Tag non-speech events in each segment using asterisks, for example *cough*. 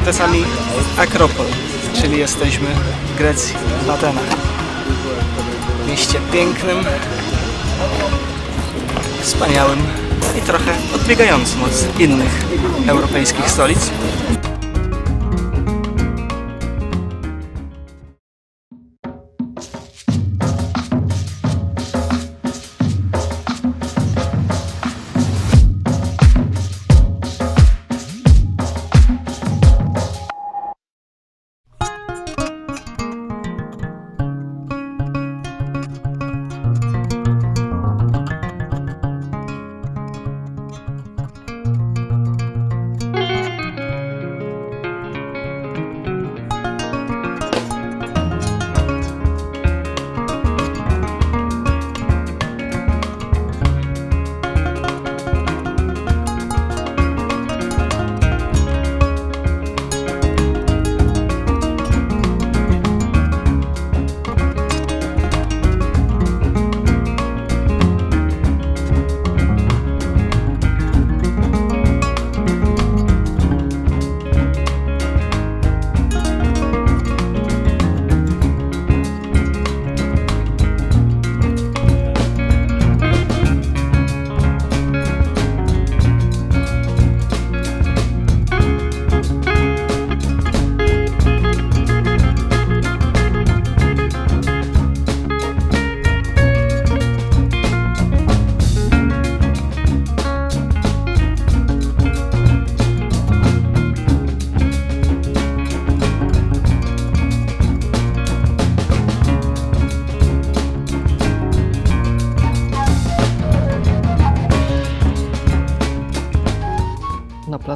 Plecami Akropol, czyli jesteśmy w Grecji, w Atenach. Mieście pięknym, wspaniałym i trochę odbiegającym od innych europejskich stolic.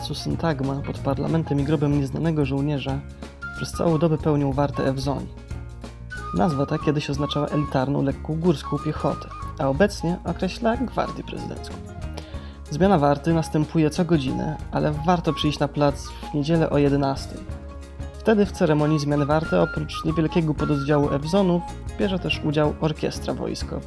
Placu Syntagma pod parlamentem i grobem nieznanego żołnierza przez całą dobę pełnią wartę Ewzoni. Nazwa ta kiedyś oznaczała elitarną, lekką górską piechotę, a obecnie określa gwardię prezydencką. Zmiana warty następuje co godzinę, ale warto przyjść na plac w niedzielę o 11. Wtedy w ceremonii zmiany warty oprócz niewielkiego pododdziału Ewzonów bierze też udział orkiestra wojskowa.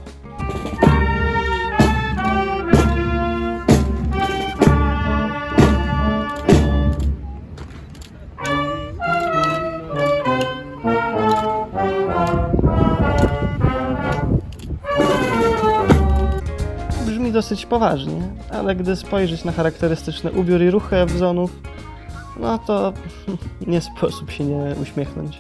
Dosyć poważnie, ale gdy spojrzeć na charakterystyczny ubiór i ruchy Ewzonów, no to *laughs* nie sposób się nie uśmiechnąć.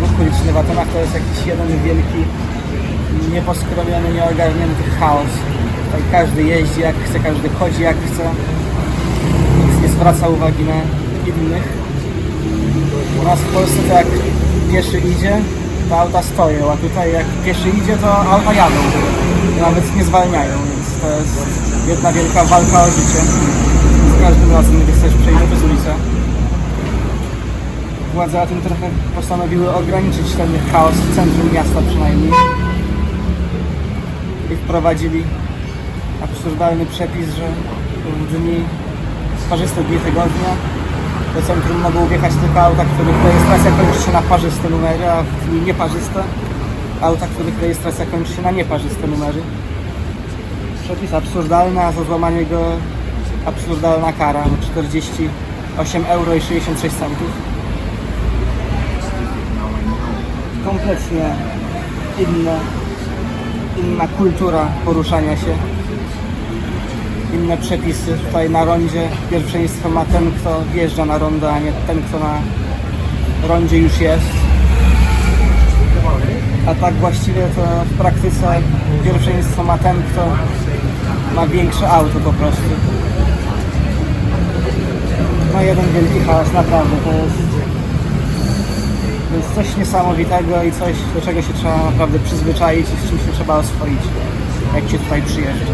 Ruch uliczny w Atenach to jest jakiś jeden wielki, nieposkromiony, nieogarnięty chaos. Tutaj każdy jeździ jak chce, każdy chodzi jak chce. Nikt nie zwraca uwagi na innych. U nas w Polsce to jak pieszy idzie, to auta stoją, a tutaj jak pieszy idzie, to auta jadą. Nawet nie zwalniają, więc to jest jedna wielka walka o życie. Z każdym razem, gdy chcesz przejść przez ulicę władze Aten trochę postanowiły ograniczyć ten chaos w centrum miasta przynajmniej. I wprowadzili absurdalny przepis, że w dni, parzyste dni tygodnia do centrum mogą wjechać tylko auta, których rejestracja kończy się na parzyste numery, a w dni nieparzyste auta, których rejestracja kończy się na nieparzyste numery. Przepis absurdalny, a za złamanie go absurdalna kara 48 euro i 66 centów kompletnie inna, inna kultura poruszania się, inne przepisy. Tutaj na rondzie pierwszeństwo ma ten, kto wjeżdża na rondo, a nie ten, kto na rondzie już jest. A tak właściwie to w praktyce pierwszeństwo ma ten, kto ma większe auto po prostu. No jeden wielki chaos, naprawdę, to jest to jest coś niesamowitego i coś, do czego się trzeba naprawdę przyzwyczaić i z czym się trzeba oswoić, jak się tutaj przyjeżdża.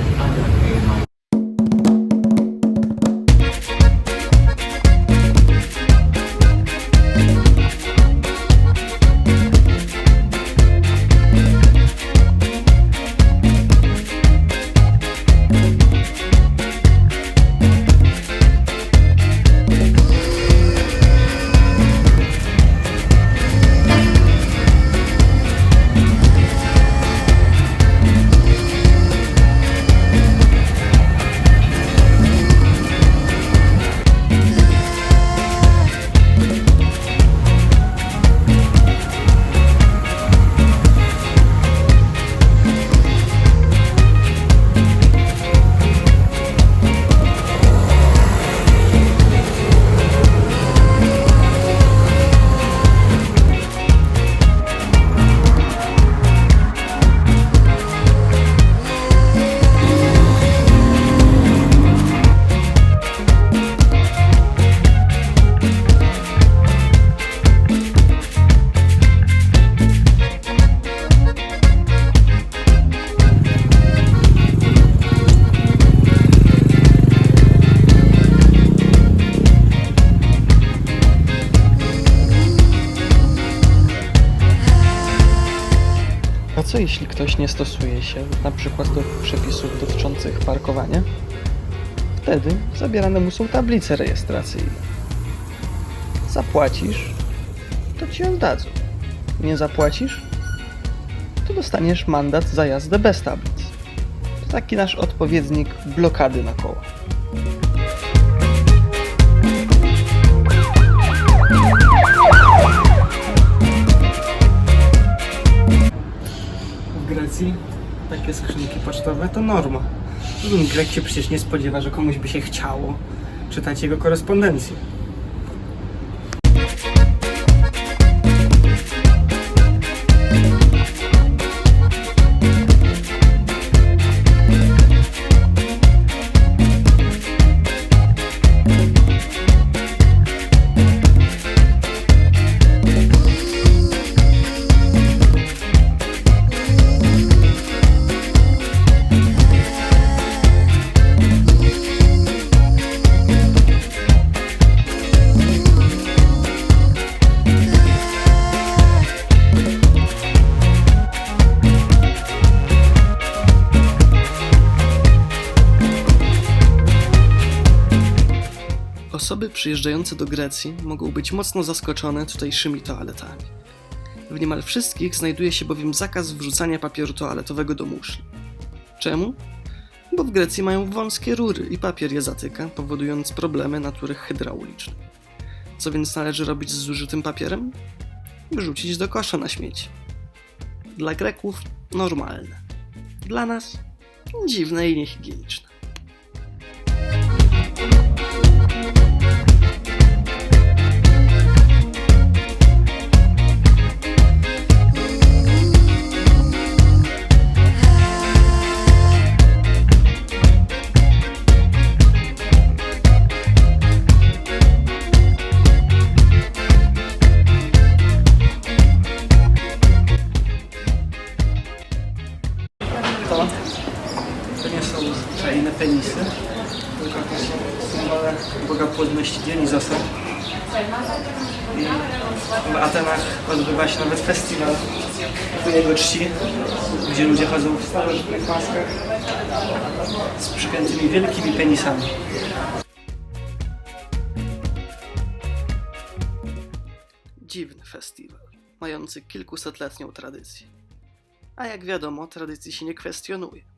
Jeśli ktoś nie stosuje się na przykład do przepisów dotyczących parkowania? Wtedy zabierane mu są tablice rejestracyjne. Zapłacisz, to ci oddadzą. Nie zapłacisz, to dostaniesz mandat za jazdę bez tablic. To taki nasz odpowiednik blokady na koła. Grecji takie skrzynki pocztowe to norma. Grek się przecież nie spodziewa, że komuś by się chciało czytać jego korespondencję. Osoby przyjeżdżające do Grecji mogą być mocno zaskoczone tutejszymi toaletami. W niemal wszystkich znajduje się bowiem zakaz wrzucania papieru toaletowego do muszli. Czemu? Bo w Grecji mają wąskie rury i papier je zatyka, powodując problemy natury hydraulicznej. Co więc należy robić z zużytym papierem? Wrzucić do kosza na śmieci. Dla Greków normalne. Dla nas dziwne i niehigieniczne. Penisy, tylko to są symbole bogopłodności Dionizosa. I w Atenach odbywa się nawet festiwal ku jego czci, gdzie ludzie chodzą w starożytnych maskach z przypiętymi wielkimi penisami. Dziwny festiwal, mający kilkusetletnią tradycję. A jak wiadomo, tradycji się nie kwestionuje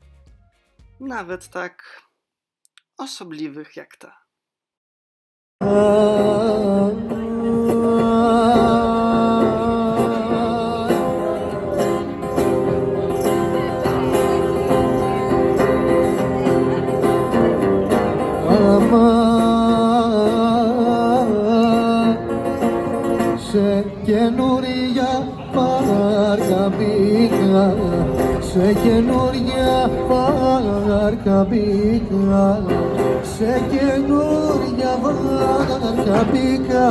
Nawet tak osobliwych jak ta. Αμά σε καινούρια πάρκα μπήκα σε καινούρια πάρκα μπήκα σε καινούρια βάρκα μπήκα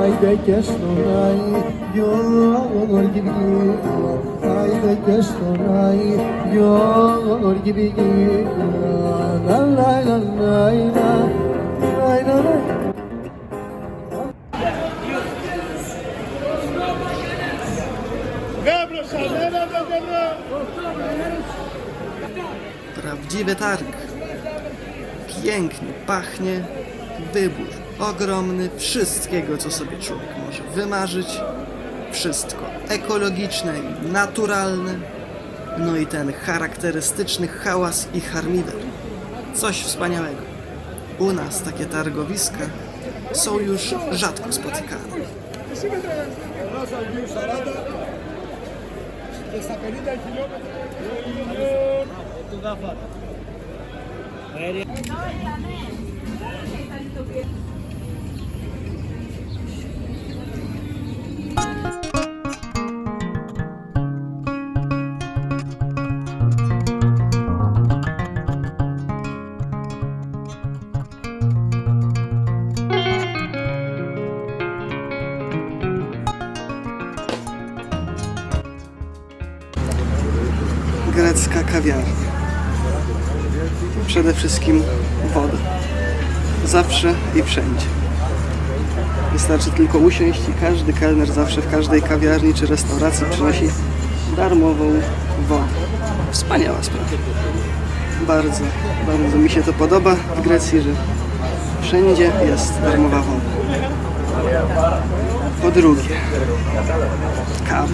Άιντε και στον Άγιο Γεώργη βγήκα Άιντε και στον Άγιο Γεώργη βγήκα Λα λα λα λα λα λα Prawdziwy targ. Pięknie pachnie. Wybór ogromny wszystkiego, co sobie człowiek może wymarzyć. Wszystko ekologiczne i naturalne. No i ten charakterystyczny hałas i harmider. Coś wspaniałego. U nas takie targowiska są już rzadko spotykane. do grecka kawiarnia. Przede wszystkim woda. Zawsze i wszędzie. Wystarczy tylko usiąść i każdy kelner zawsze w każdej kawiarni czy restauracji przynosi darmową wody. Wspaniała sprawa. Bardzo, bardzo mi się to podoba w Grecji, że wszędzie jest darmowa woda. Po drugie, kawa.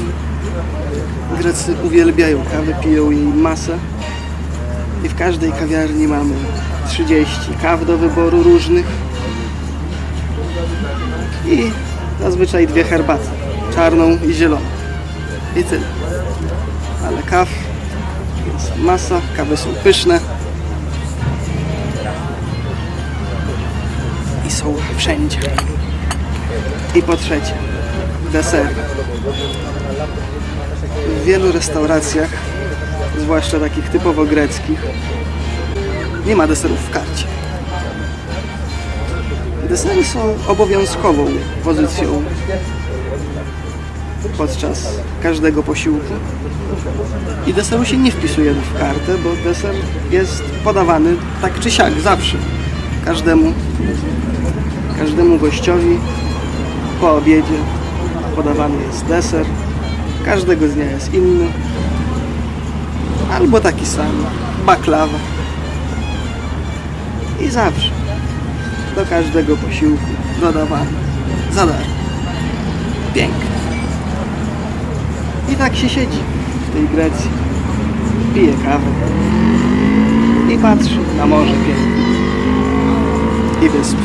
Grecy uwielbiają kawę, piją jej masę i w każdej kawiarni mamy 30 kaw do wyboru różnych i zazwyczaj dwie herbaty, czarną i zieloną. I tyle. Ale kaw jest masa, kawy są pyszne i są wszędzie. I po trzecie, desery. W wielu restauracjach, zwłaszcza takich typowo greckich, nie ma deserów w karcie. Desery są obowiązkową pozycją podczas każdego posiłku. I deseru się nie wpisuje w kartę, bo deser jest podawany tak czy siak zawsze. Każdemu, każdemu gościowi po obiedzie podawany jest deser. Każdego dnia jest inny. Albo taki sam. Baklawa. I zawsze do każdego posiłku dodawany za darmo. Pięknie. I tak się siedzi w tej Grecji. Pije kawę i patrzy na morze piękne i wyspy.